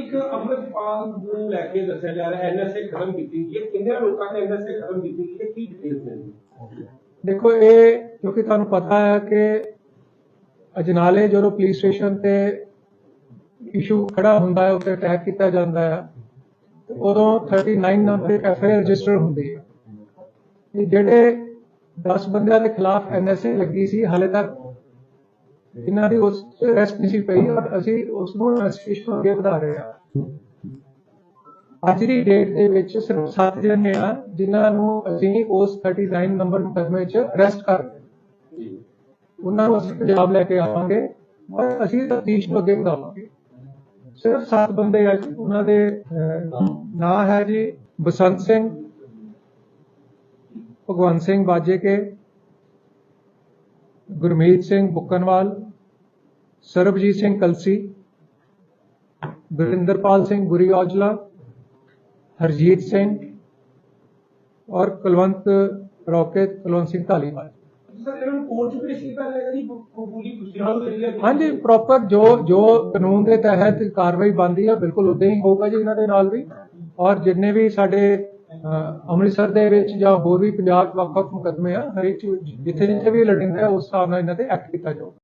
ਇੱਕ ਅੰਮ੍ਰਿਤਪਾਲ ਨੂੰ ਲੈ ਕੇ ਦੱਸਿਆ ਜਾ ਰਿਹਾ ਐਨਐਸਏ ਖਤਮ ਕੀਤੀ ਗਈ ਹੈ। ਕਿੰਨੇ ਲੋਕਾਂ ਨੇ ਐਨਐਸਏ ਖਤਮ ਕੀਤੀ ਗਈ ਹੈ? ਕੀ ਡਿਟੇਲਸ ਨੇ ਦੇਖੋ, ਇਹ ਕਿਉਂਕਿ ਤੁਹਾਨੂੰ ਪਤਾ ਹੈ ਕਿ ਅਜਨਾਲੇ ਜਦੋਂ ਪੁਲਿਸ ਸਟੇਸ਼ਨ ਤੇ ਇਸ਼ੂ ਖੜਾ ਹੁੰਦਾ ਹੈ ਉੱਤੇ ਅਟੈਕ ਕੀਤਾ ਜਾਂਦਾ ਹੈ ਉਦੋਂ 39 ਨੰਬਰ ਐਫਆਈਆਰ ਰਜਿਸਟਰ ਹੁੰਦੀ ਹੈ। ਜਿਹੜੇ 10 ਬੰਦਿਆਂ ਦੇ ਖਿਲਾਫ ਐਨਐਸਏ ਲੱਗੀ ਸੀ, ਹਾਲੇ ਤੱਕ ਇਹਨਾਂ ਦੀ ਉਸ ਅਰੈਸਟ ਪਈ ਔਰ ਅਸੀਂ ਉਸ ਨੂੰ ਇਨਵੈਸਟੀਗੇਸ਼ਨ ਅੱਗੇ ਵਧਾ ਰਹੇ ਹਾਂ ਅੱਜ ਦੀ ਡੇਟ ਦੇ ਵਿੱਚ ਸਿਰਫ 7 ਜਣੇ ਆ ਜਿਨ੍ਹਾਂ ਨੂੰ ਅਸੀਂ ਉਸ 39 ਨੰਬਰ ਮੁਕੱਦਮੇ 'ਚ ਅਰੈਸਟ ਕਰ ਰਹੇ ਹਾਂ। ਉਹਨਾਂ ਨੂੰ ਅਸੀਂ ਪੰਜਾਬ ਲੈ ਕੇ ਆਵਾਂਗੇ ਔਰ ਅਸੀਂ ਤਫਤੀਸ਼ ਨੂੰ ਅੱਗੇ ਵਧਾਵਾਂਗੇ ਸਿਰਫ 7 ਬੰਦੇ ਆ ਜੀ, ਉਹਨਾਂ ਦੇ ਨਾਂ ਹੈ ਜੀ ਬਸੰਤ ਸਿੰਘ ਭਗਵੰਤ ਸਿੰਘ ਬਾਜੇ ਕੇ ਗੁਰਮੀਤ ਸਿੰਘ ਬੁੱਕਨਵਾਲ ਸਰਬਜੀਤ ਸਿੰਘ ਕਲਸੀ ਗੁਰਿੰਦਰਪਾਲ ਸਿੰਘ ਗੁਰੀ ਔਜਲਾ ਹਰਜੀਤ ਸਿੰਘ ਔਰ ਕੁਲਵੰਤ ਰੌਕੇਤ ਕੁਲਵੰਤ ਸਿੰਘ ਧਾਲੀਵਾਲ ਹਾਂਜੀ ਪ੍ਰੋਪਰ ਜੋ ਜੋ ਕਾਨੂੰਨ ਦੇ ਤਹਿਤ ਕਾਰਵਾਈ ਬਣਦੀ ਹੈ ਬਿਲਕੁਲ ਉਦਾਂ ਹੀ ਹੋਊਗਾ ਜੀ ਇਹਨਾਂ ਦੇ ਨਾਲ ਵੀ। ਔਰ ਜਿੰਨੇ ਵੀ ਸਾਡੇ ਅੰਮ੍ਰਿਤਸਰ ਦੇ ਵਿੱਚ ਜਾਂ ਹੋਰ ਵੀ ਪੰਜਾਬ 'ਚ ਵੱਖ-ਵੱਖ ਮੁਕੱਦਮੇ ਆ, ਹਰੇਕ ਜਿੱਥੇ ਜਿੱਥੇ ਵੀ ਲੜਿੰਦਾ ਉਸ ਹਿਸਾਬ ਨਾਲ ਇਹਨਾਂ ਤੇ ਐਕਟ ਕੀਤਾ ਜਾਊਗਾ।